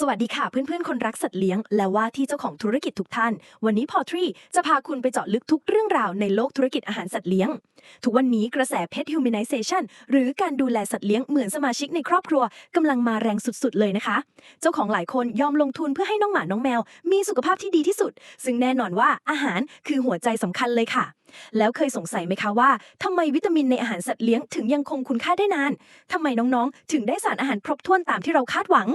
สวัสดีค่ะเพื่อนๆ คนรักสัตว์เลี้ยง และว่าที่เจ้าของธุรกิจทุกท่าน วันนี้พอทรีจะพาคุณไปเจาะลึกทุกเรื่องราวในโลกธุรกิจอาหารสัตว์เลี้ยง ทุกวันนี้กระแส Pet Humanization หรือการดูแลสัตว์เลี้ยงเหมือนสมาชิกในครอบครัวกำลังมาแรงสุดๆเลยนะคะ เจ้าของหลายคนยอมลงทุนเพื่อให้น้องหมาน้องแมว มีสุขภาพที่ดีที่สุด ซึ่งแน่นอนว่าอาหารคือหัวใจสำคัญเลยค่ะแล้วเคยสงสัยไหมคะว่าทำไมวิตามินในอาหารสัตว์เลี้ยงถึงยังคงคุณค่าได้นานทำไมน้องๆ ถึงได้สารอาหารครบถ้วนตามที่เราคาดหวัง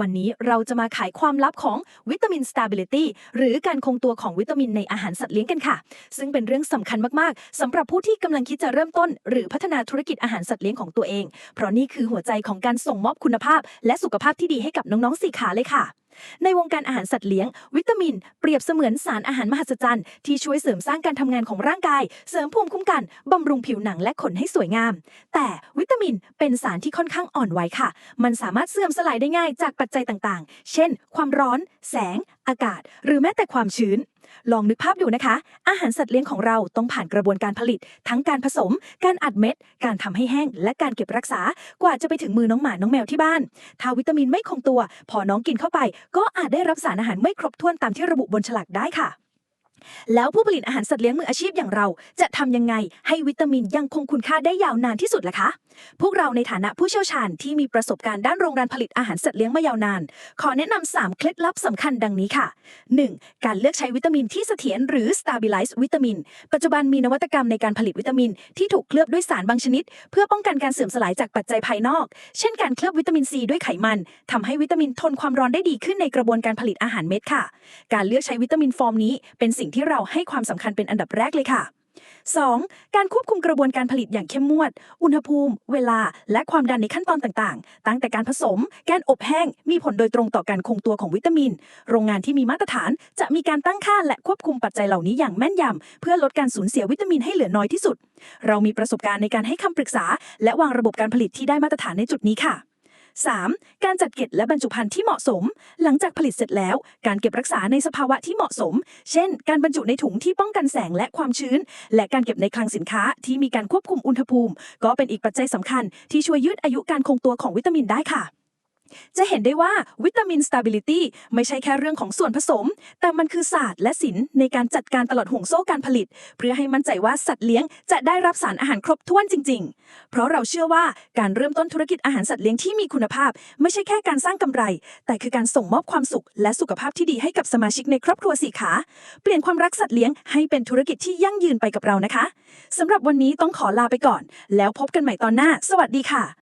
วันนี้เราจะมาไขความลับของวิตามิน stability หรือการคงตัวของวิตามินในอาหารสัตว์เลี้ยงกันค่ะ ซึ่งเป็นเรื่องสำคัญมากๆสำหรับผู้ที่กำลังคิดจะเริ่มต้น หรือพัฒนาธุรกิจอาหารสัตว์เลี้ยงของตัวเอง เพราะนี่คือหัวใจของการส่งมอบคุณภาพ และสุขภาพที่ดีให้กับน้องๆสี่ขาเลยค่ะ ในวงการอาหารสัตว์เลี้ยง วิตามิน เปรียบเสมือนสารอาหารมหัศจรรย์ที่ช่วยเสริมสร้างการทำงานของร่างกาย เสริมภูมิคุ้มกันบำรุงผิวหนังและขนให้สวยงาม แต่วิตามินเป็นสารที่ค่อนข้างอ่อนไหวค่ะ มันสามารถเสื่อมสลายได้ง่ายจากปัจจัยต่างๆ เช่น ความร้อน แสง อากาศ หรือแม้แต่ความชื้น ลองนึกภาพดูนะคะ อาหารสัตว์เลี้ยงของเราต้องผ่านกระบวนการผลิต ทั้งการผสม การอัดเม็ด การทำให้แห้ง และการเก็บรักษากว่าจะไปถึงมือน้องหมาน้องแมวที่บ้าน ถ้าวิตามินไม่คงตัว พอน้องกินเข้าไป ก็อาจได้รับสารอาหารไม่ครบถ้วนตามที่ระบุบนฉลากได้ค่ะ แล้วผู้ผลิตอาหารสัตว์เลี้ยงมืออาชีพอย่างเรา จะทำยังไงให้วิตามินยังคงคุณค่าได้ยาวนานที่สุดล่ะคะ พวกเราในฐานะผู้เชี่ยวชาญที่มีประสบการณ์ด้านโรงงานผลิตอาหารสัตว์เลี้ยงมายาวนาน ขอแนะนำ3เคล็ดลับสำคัญดังนี้ค่ะ 1. การเลือกใช้วิตามินที่เสถียรหรือ stabilize วิตามิน ปัจจุบันมีนวัตกรรมในการผลิตวิตามิน ที่ถูกเคลือบด้วยสารบางชนิด เพื่อป้องกันการเสื่อมสลายจากปัจจัยภายนอก เช่น การเคลือบวิตามินซีด้วยไขมันทำให้วิตามินทนความร้อนได้ดีขึ้นในกระบวนการผลิตอาหารเม็ดค่ะ การเลือกใช้วิตามินฟอร์มนี้เป็นสิ่งที่เราให้ความสำคัญเป็นอันดับแรกเลยค่ะ 2. การควบคุมกระบวนการผลิตอย่างเข้มงวด อุณหภูมิ เวลา และความดันในขั้นตอนต่างๆ ตั้งแต่การผสม การอบแห้ง มีผลโดยตรงต่อการคงตัวของวิตามิน โรงงานที่มีมาตรฐาน จะมีการตั้งค่าและควบคุมปัจจัยเหล่านี้อย่างแม่นยำ เพื่อลดการสูญเสียวิตามินให้เหลือน้อยที่สุด เรามีประสบการณ์ในการให้คำปรึกษา และวางระบบการผลิตที่ได้มาตรฐานในจุดนี้ค่ะ 3. การจัดเก็บและบรรจุภัณฑ์ที่เหมาะสม หลังจากผลิตเสร็จแล้ว การเก็บรักษาในสภาวะที่เหมาะสม เช่น การบรรจุในถุงที่ป้องกันแสงและความชื้น และการเก็บในคลังสินค้าที่มีการควบคุมอุณหภูมิ ก็เป็นอีกปัจจัยสำคัญที่ช่วยยืดอายุการคงตัวของวิตามินได้ค่ะ จะเห็นได้ว่าวิตามิน stability ไม่ใช่แค่เรื่องของส่วนผสม แต่มันคือศาสตร์และศิลป์ในการจัดการตลอดห่วงโซ่การผลิต เพื่อให้มั่นใจว่าสัตว์เลี้ยงจะได้รับสารอาหารครบถ้วนจริง ๆ เพราะเราเชื่อว่าการเริ่มต้นธุรกิจอาหารสัตว์เลี้ยงที่มีคุณภาพ ไม่ใช่แค่การสร้างกำไร แต่คือการส่งมอบความสุข และสุขภาพที่ดีให้กับสมาชิกในครอบครัวสี่ขา เปลี่ยนความรักสัตว์เลี้ยงให้เป็นธุรกิจที่ยั่งยืนไปกับเรานะคะสำหรับวันนี้ต้องขอลาไปก่อน แล้วพบกันใหม่ตอนหน้า สวัสดีค่ะ